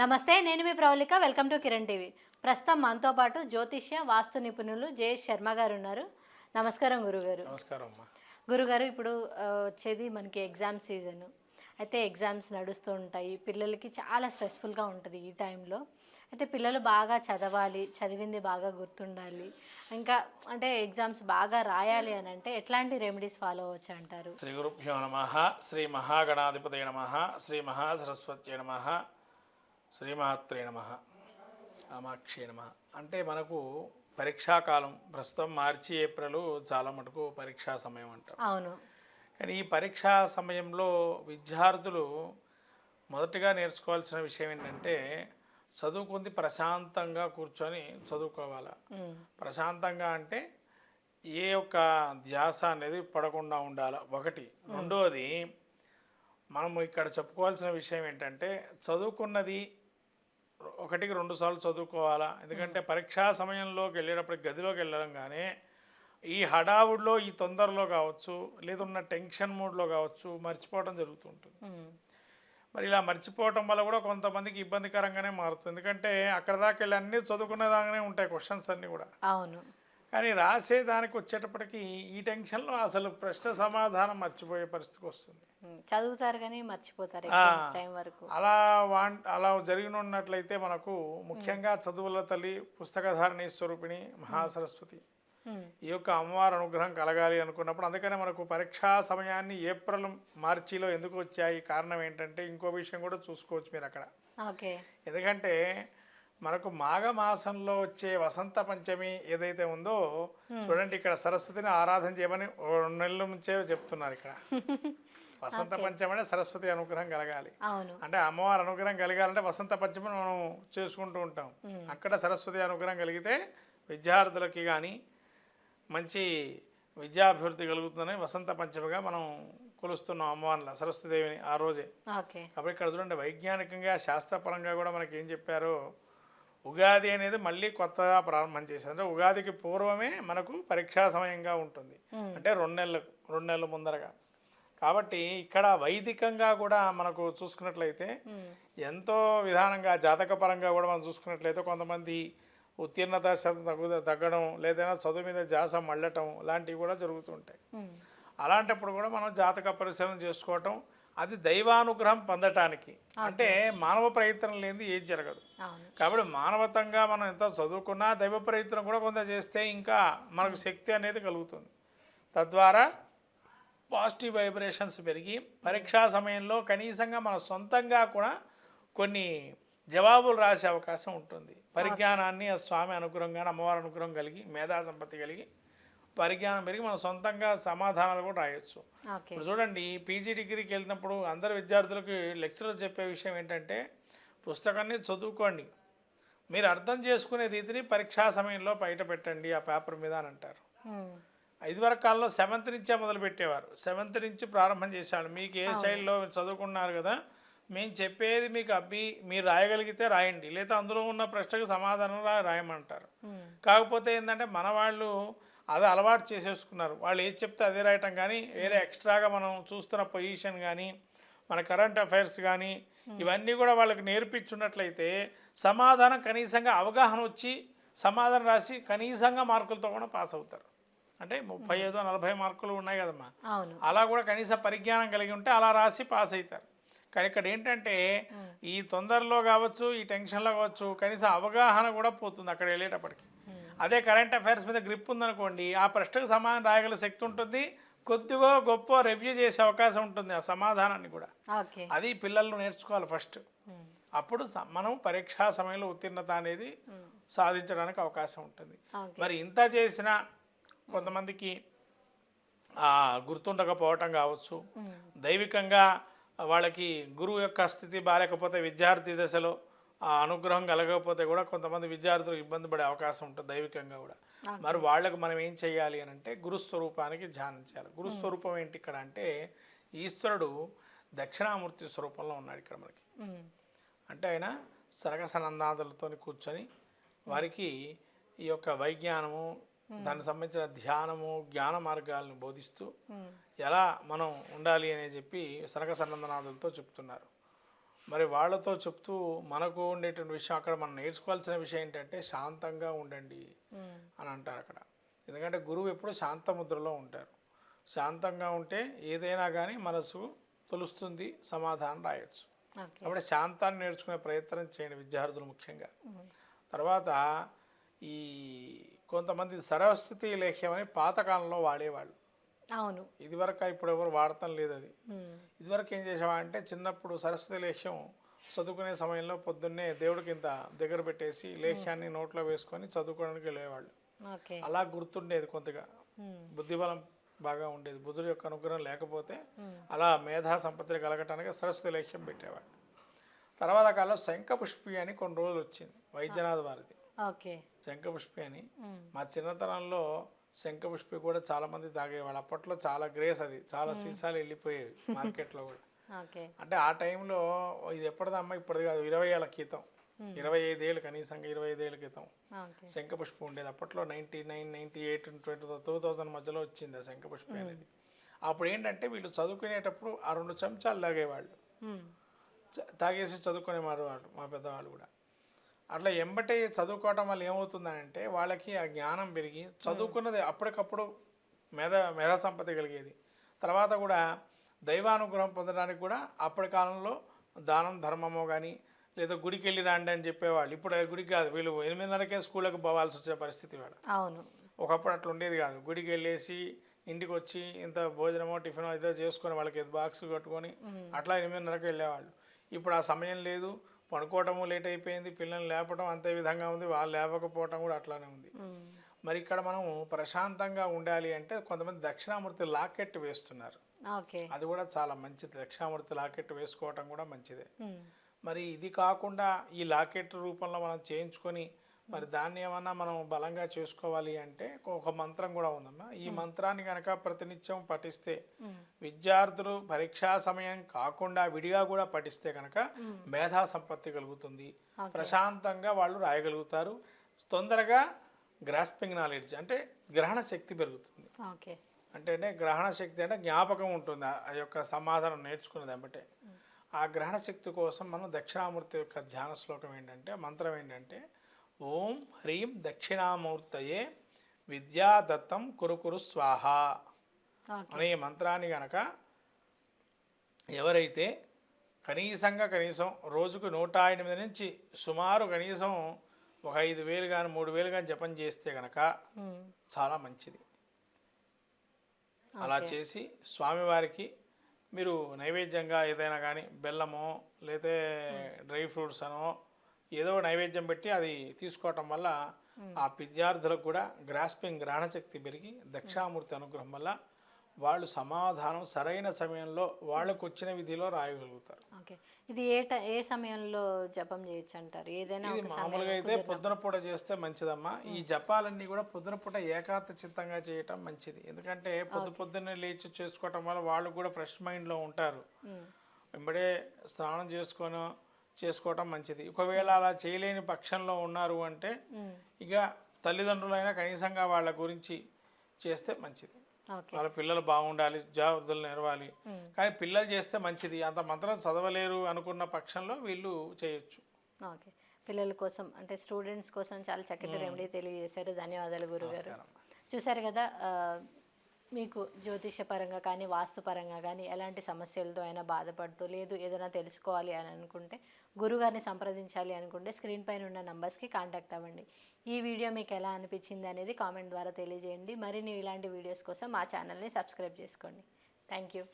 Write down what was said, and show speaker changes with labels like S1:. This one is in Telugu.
S1: నమస్తే నేను మీ Pravalika welcome to Kiran TV. ప్రస్తుతం మనతో పాటు జ్యోతిష్య వాస్తు నిపుణులు జయేష్ శర్మ గారు ఉన్నారు. నమస్కారం గురుగారు.
S2: నమస్కారం
S1: గురుగారు ఇప్పుడు వచ్చేది మనకి ఎగ్జామ్ సీజన్. అయితే ఎగ్జామ్స్ నడుస్తూ ఉంటాయి. పిల్లలకి చాలా స్ట్రెస్ఫుల్గా ఉంటుంది ఈ టైంలో. అయితే పిల్లలు బాగా చదవాలి చదివింది బాగా గుర్తుండాలి. ఇంకా అంటే ఎగ్జామ్స్ బాగా రాయాలి అని అంటే ఎట్లాంటి రెమెడీస్ ఫాలో అవ్వచ్చు అంటారు?
S2: శ్రీ గురుభ్యో నమ. శ్రీ మహాగణాధిపతయ నమ. శ్రీ మహాసరస్వత్యై నమ. శ్రీమాత్రే నమ. కామాక్షే నమ. అంటే మనకు పరీక్షాకాలం ప్రస్తుతం మార్చి ఏప్రిల్ చాలా మటుకు పరీక్షా సమయం అంటాం.
S1: అవును.
S2: కానీ ఈ పరీక్షా సమయంలో విద్యార్థులు మొదటగా నేర్చుకోవాల్సిన విషయం ఏంటంటే చదువుకుంది ప్రశాంతంగా కూర్చొని చదువుకోవాలి. ప్రశాంతంగా అంటే ఏ యొక్క ధ్యాస అనేది పడకుండా ఉండాలి. ఒకటి. రెండవది మనము ఇక్కడ చెప్పుకోవాల్సిన విషయం ఏంటంటే చదువుకున్నది ఒకటికి రెండు సార్లు చదువుకోవాలా? ఎందుకంటే పరీక్షా సమయంలోకి వెళ్ళేటప్పుడు గదిలోకి వెళ్ళడంగానే ఈ హడావుడిలో ఈ తొందరలో కావచ్చు లేదున్న టెన్షన్ మూడ్లో కావచ్చు మర్చిపోవడం జరుగుతుంటుంది మరి ఇలా మర్చిపోవటం వల్ల కూడా కొంతమందికి ఇబ్బందికరంగానే మారుతుంది. ఎందుకంటే అక్కడ దాకా వెళ్ళి అన్నీ చదువుకునే దాకానే ఉంటాయి క్వశ్చన్స్ అన్నీ కూడా.
S1: అవును.
S2: కానీ రాసే దానికి వచ్చేటప్పటికి ఈ టెన్షన్లో అసలు ప్రశ్న సమాధానం మర్చిపోయే పరిస్థితికి వస్తుంది.
S1: చదువుతారు కానీ మర్చిపోతారు ఎగ్జామ్స్ టైం వరకు.
S2: అలా వాన్ అలా జరిగి ఉన్నట్లయితే మనకు ముఖ్యంగా చదువుల తల్లి పుస్తకధారిణి స్వరూపిణి మహాసరస్వతి ఈ యొక్క అమ్మవారి అనుగ్రహం కలగాలి అనుకున్నప్పుడు అందుకనే మనకు పరీక్షా సమయాన్ని ఏప్రిల్ మార్చిలో ఎందుకు వచ్చాయి? కారణం ఏంటంటే ఇంకో విషయం కూడా చూసుకోవచ్చు మీరు అక్కడ. ఎందుకంటే మనకు మాఘ మాసంలో వచ్చే వసంత పంచమి ఏదైతే ఉందో చూడండి ఇక్కడ సరస్వతిని ఆరాధన చేయమని రెండు నెలల నుంచే చెప్తున్నారు ఇక్కడ. వసంత పంచమి అంటే సరస్వతి అనుగ్రహం కలగాలి. అంటే అమ్మవారి అనుగ్రహం కలగాలంటే వసంత పంచమిని మనం చేసుకుంటూ ఉంటాం. అక్కడ సరస్వతి అనుగ్రహం కలిగితే విద్యార్థులకి కానీ మంచి విద్యాభివృద్ధి కలుగుతుందని వసంత పంచమిగా మనం కొలుస్తున్నాం అమ్మవారిని సరస్వతిదేవిని ఆ రోజే. కాబట్టి ఇక్కడ చూడండి వైజ్ఞానికంగా శాస్త్రపరంగా కూడా మనకి ఏం చెప్పారో ఉగాది అనేది మళ్ళీ కొత్తగా ప్రారంభం చేశారు అంటే ఉగాదికి పూర్వమే మనకు పరీక్షా సమయంగా ఉంటుంది. అంటే రెండు నెలలు రెండు నెలల ముందరగా. కాబట్టి ఇక్కడ వైదికంగా కూడా మనకు చూసుకున్నట్లయితే ఎంతో విధానంగా జాతకపరంగా కూడా మనం చూసుకున్నట్లయితే కొంతమంది ఉత్తీర్ణత తగ్గు తగ్గడం లేదైనా చదువు మీద జాస మళ్ళటం లాంటివి కూడా జరుగుతుంటాయి అలాంటప్పుడు కూడా మనం జాతక పరిశీలన చేసుకోవటం అది దైవానుగ్రహం పొందటానికి. అంటే మానవ ప్రయత్నం లేనిది ఏది జరగదు. కాబట్టి మానవతంగా మనం ఎంత చదువుకున్నా దైవ ప్రయత్నం కూడా కొంత చేస్తే ఇంకా మనకు శక్తి అనేది కలుగుతుంది. తద్వారా పాజిటివ్ వైబ్రేషన్స్ పెరిగి పరీక్షా సమయంలో కనీసంగా మన సొంతంగా కూడా కొన్ని జవాబులు రాసే అవకాశం ఉంటుంది. పరిజ్ఞానాన్ని ఆ స్వామి అనుగ్రహంగా అమ్మవారి అనుగ్రహం కలిగి మేధా సంపత్తి కలిగి పరిజ్ఞానం పెరిగి మనం సొంతంగా సమాధానాలు కూడా రాయొచ్చు. ఇప్పుడు చూడండి పీజీ డిగ్రీకి వెళ్ళినప్పుడు అందరు విద్యార్థులకి లెక్చరర్ చెప్పే విషయం ఏంటంటే పుస్తకాన్ని చదువుకోండి. మీరు అర్థం చేసుకునే రీతిని పరీక్షా సమయంలో బయట పెట్టండి ఆ పేపర్ మీద అని అంటారు. ఇదివరకు కాలంలో సెవెంత్ నుంచే మొదలు పెట్టేవారు. సెవెంత్ నుంచి ప్రారంభం చేశాడు మీకు ఏ సైడ్లో చదువుకున్నారు కదా మేము చెప్పేది మీకు అబ్బి మీరు రాయగలిగితే రాయండి. లేదా అందులో ఉన్న ప్రశ్నకు సమాధానం రాయమంటారు. కాకపోతే ఏంటంటే మన వాళ్ళు అది అలవాటు చేసేసుకున్నారు. వాళ్ళు ఏది చెప్తే అదే రాయటం కానీ వేరే ఎక్స్ట్రాగా మనం చూస్తున్న పొజిషన్ కానీ మన కరెంట్ అఫైర్స్ కానీ ఇవన్నీ కూడా వాళ్ళకి నేర్పించున్నట్లయితే సమాధానం కనీసంగా అవగాహన వచ్చి సమాధానం రాసి కనీసంగా మార్కులతో కూడా పాస్ అవుతారు. అంటే ముప్పై ఐదు నలభై మార్కులు ఉన్నాయి కదమ్మా. అలా కూడా కనీస పరిజ్ఞానం కలిగి ఉంటే అలా రాసి పాస్ అవుతారు. కానీ ఇక్కడ ఏంటంటే ఈ తొందరలో కావచ్చు ఈ టెన్షన్లో కావచ్చు కనీసం అవగాహన కూడా పోతుంది అక్కడ వెళ్ళేటప్పటికి. అదే కరెంట్ అఫైర్స్ మీద గ్రిప్ ఉందనుకోండి ఆ ప్రశ్నకు సమాధానం రాయగల శక్తి ఉంటుంది. కొద్దిగా గొప్ప రివ్యూ చేసే అవకాశం ఉంటుంది ఆ సమాధానాన్ని కూడా. అది పిల్లలు నేర్చుకోవాలి ఫస్ట్
S1: ఉమ్,
S2: అప్పుడు మనం పరీక్షా సమయంలో ఉత్తీర్ణత అనేది సాధించడానికి అవకాశం ఉంటుంది. మరి ఇంత చేసినా కొంతమందికి ఆ, గుర్తుండకపోవటం కావచ్చు.
S1: ఉమ్,
S2: దైవికంగా వాళ్ళకి గురువు యొక్క స్థితి బాగాలేకపోతే విద్యార్థి దశలో ఆ అనుగ్రహం కలగకపోతే కూడా కొంతమంది విద్యార్థులు ఇబ్బంది పడే అవకాశం ఉంటుంది దైవికంగా కూడా. మరి వాళ్ళకు మనం ఏం చేయాలి అని అంటే గురుస్వరూపానికి ధ్యానం చేయాలి. గురుస్వరూపం ఏంటి ఇక్కడ అంటే ఈశ్వరుడు దక్షిణామూర్తి స్వరూపంలో ఉన్నాడు ఇక్కడ మనకి. అంటే ఆయన సరగసనందాదులతో కూర్చొని వారికి ఈ యొక్క వైజ్ఞానము దానికి సంబంధించిన ధ్యానము జ్ఞాన మార్గాలను బోధిస్తూ ఎలా మనం ఉండాలి అని చెప్పి సనక సనందనాథులతో చెప్తున్నారు. మరి వాళ్ళతో చెప్తూ మనకు ఉండేటువంటి విషయం అక్కడ మనం నేర్చుకోవాల్సిన విషయం ఏంటంటే శాంతంగా ఉండండి అని అంటారు అక్కడ. ఎందుకంటే గురువు ఎప్పుడు శాంత ముద్రలో ఉంటారు. శాంతంగా ఉంటే ఏదైనా కానీ మనసు తొలుస్తుంది సమాధానం రాయొచ్చు. కాబట్టి శాంతాన్ని నేర్చుకునే ప్రయత్నం చేయండి విద్యార్థులు ముఖ్యంగా. తర్వాత ఈ కొంతమంది సరస్వతి లేఖ్యం అని పాతకాలంలో వాడేవాళ్ళు.
S1: అవును.
S2: ఇదివరకు ఇప్పుడు ఎవరు వాడటం లేదు అది. ఇదివరకు ఏం చేసామంటే చిన్నప్పుడు సరస్వతి లేఖ్యం చదువుకునే సమయంలో పొద్దున్నే దేవుడికి ఇంత దగ్గర పెట్టేసి లేఖ్యాన్ని నోట్లో వేసుకొని చదువుకోవడానికి వెళ్ళేవాళ్ళు. అలా గుర్తుండేది కొంతగా బుద్ధిబలం బాగా ఉండేది. బుద్ధుడి యొక్క అనుగ్రహం లేకపోతే అలా మేధా సంపత్తి కలగటానికి సరస్వతి లేఖ్యం పెట్టేవాడు తర్వాత కాలంలో శంఖపుష్పి అని కొన్ని రోజులు వచ్చింది. వైద్యనాథ్ వారిది.
S1: ఓకే.
S2: శంఖపుష్పి అని. మా చిన్నతనంలో శంఖపుష్పి కూడా చాలా మంది తాగేవాళ్ళు. అప్పట్లో చాలా గ్రేస్ అది. చాలా సీసాలు వెళ్ళిపోయేవి మార్కెట్లో కూడా. అంటే ఆ టైంలో ఇది ఎప్పటిదమ్మా? ఇప్పటిది కాదు. ఇరవై ఏళ్ళ క్రితం. ఇరవై ఐదేళ్ళు కనీసంగా ఇరవై ఐదేళ్ళ క్రితం. శంఖపుష్పం ఉండేది. అప్పట్లో ninety nine ninety eight twenty two thousand మధ్యలో వచ్చింది ఆ శంఖపుష్పం అనేది. అప్పుడు ఏంటంటే వీళ్ళు చదువుకునేటప్పుడు ఆ రెండు చెంచాలు తాగేవాళ్ళు. తాగేసి చదువుకునేవారు వాళ్ళు మా పెద్దవాళ్ళు కూడా. అట్లా ఎంబటే చదువుకోవడం వల్ల ఏమవుతుందంటే వాళ్ళకి ఆ జ్ఞానం పెరిగి చదువుకున్నది అప్పటికప్పుడు మేధ మేధా సంపత్తి కలిగేది. తర్వాత కూడా దైవానుగ్రహం పొందడానికి కూడా అప్పటి కాలంలో దానం ధర్మమో కానీ లేదా గుడికి వెళ్ళి రాండి అని చెప్పేవాళ్ళు. ఇప్పుడు గుడికి కాదు వీళ్ళు ఎనిమిదిన్నరకే స్కూళ్ళకి పోవాల్సి వచ్చే పరిస్థితి వాళ్ళ
S1: అవును.
S2: ఒకప్పుడు అట్లా ఉండేది కాదు. గుడికి వెళ్ళేసి ఇంటికి వచ్చి ఇంత భోజనమో టిఫినో ఏదో చేసుకొని వాళ్ళకి బాక్స్ కట్టుకొని అట్లా ఎనిమిదిన్నరకు వెళ్ళేవాళ్ళు. ఇప్పుడు ఆ సమయం లేదు. పడుకోవటము లేట్ అయిపోయింది పిల్లల్ని లేపడం అంతే విధంగా ఉంది వాళ్ళు లేవకపోవటం కూడా అట్లానే ఉంది. మరి ఇక్కడ మనం ప్రశాంతంగా ఉండాలి అంటే కొంతమంది దక్షిణామూర్తి లాకెట్ వేస్తున్నారు. అది కూడా చాలా మంచిది. దక్షిణామూర్తి లాకెట్ వేసుకోవటం కూడా మంచిదే. మరి ఇది కాకుండా ఈ లాకెట్ రూపంలో మనం చేయించుకొని మరి దాన్ని ఏమన్నా మనం బలంగా చేసుకోవాలి అంటే ఒక మంత్రం కూడా ఉందమ్మా. ఈ మంత్రాన్ని కనుక ప్రతినిత్యం పఠిస్తే విద్యార్థులు పరీక్షా సమయం కాకుండా విడిగా కూడా పఠిస్తే కనుక మేధా సంపత్తి కలుగుతుంది. ప్రశాంతంగా వాళ్ళు రాయగలుగుతారు. తొందరగా గ్రాస్పింగ్ నాలెడ్జ్ అంటే గ్రహణ శక్తి పెరుగుతుంది. అంటే గ్రహణ శక్తి అంటే జ్ఞాపకం ఉంటుంది. ఆ- ఆ యొక్క సమాధానం నేర్చుకున్నది అంటే ఆ గ్రహణ శక్తి కోసం మనం దక్షిణామూర్తి యొక్క ధ్యాన శ్లోకం ఏంటంటే మంత్రం ఏంటంటే ఓం హ్రీం దక్షిణామూర్తయే విద్యాదత్తం కురుకురు స్వాహ అనే మంత్రాన్ని గనక ఎవరైతే కనీసంగా కనీసం రోజుకు నూట ఎనిమిది నుంచి సుమారు కనీసం ఒక ఐదు వేలు కానీ మూడు వేలు కానీ జపం చేస్తే గనక చాలా మంచిది. అలా చేసి స్వామివారికి మీరు నైవేద్యంగా ఏదైనా కానీ బెల్లమో లేదా డ్రై ఫ్రూట్స్ అనో ఏదో నైవేద్యం పెట్టి అది తీసుకోవటం వల్ల ఆ విద్యార్థులకు కూడా గ్రాస్పింగ్ గ్రహణశక్తి పెరిగి దక్షిణామూర్తి అనుగ్రహం వల్ల వాళ్ళు సమాధానం సరైన సమయంలో వాళ్ళకు వచ్చిన విధిలో రాయగలుగుతారు.
S1: ఓకే. ఇది ఏ ఏ సమయంలో జపం చేయొచ్చు అంటారు ఏదైనా
S2: మామూలుగా అయితే పొద్దున పూట చేస్తే మంచిదమ్మా. ఈ జపాలన్నీ కూడా పొద్దున పూట ఏకాంత చిత్తంగా చేయటం మంచిది. ఎందుకంటే పొద్దు పొద్దున్నే లేచి చేసుకోవటం వల్ల వాళ్ళు కూడా ఫ్రెష్ మైండ్లో ఉంటారు. వెంబడే స్నానం చేసుకొని చేసుకోవటం మంచిది. ఒకవేళ అలా చేయలేని పక్షంలో ఉన్నారు అంటే ఇక తల్లిదండ్రులైనా కనీసంగా వాళ్ళ గురించి చేస్తే మంచిది. వాళ్ళ పిల్లలు బాగుండాలి జాగ్రత్తలు నెరవాలి. కానీ పిల్లలు చేస్తే మంచిది. అంత మంత్రం చదవలేరు అనుకున్న పక్షంలో వీళ్ళు చేయొచ్చు.
S1: ఓకే. పిల్లల కోసం అంటే స్టూడెంట్స్ కోసం చాలా చక్కటి రెమెడీ తెలియజేశారు. ధన్యవాదాలు గురుగారు. చూశారు కదా మీకు జ్యోతిషపరంగా కానీ వాస్తుపరంగా కానీ ఎలాంటి సమస్యలతో అయినా బాధపడుతూ లేదు ఏదైనా తెలుసుకోవాలి అని అనుకుంటే గురుగారిని సంప్రదించాలి అనుకుంటే స్క్రీన్ పైన ఉన్న నంబర్స్కి కాంటాక్ట్ అవ్వండి. ఈ వీడియో మీకు ఎలా అనిపించింది అనేది కామెంట్ ద్వారా తెలియజేయండి. మరిన్ని ఇలాంటి వీడియోస్ కోసం మా ఛానల్ని సబ్స్క్రైబ్ చేసుకోండి. Thank you.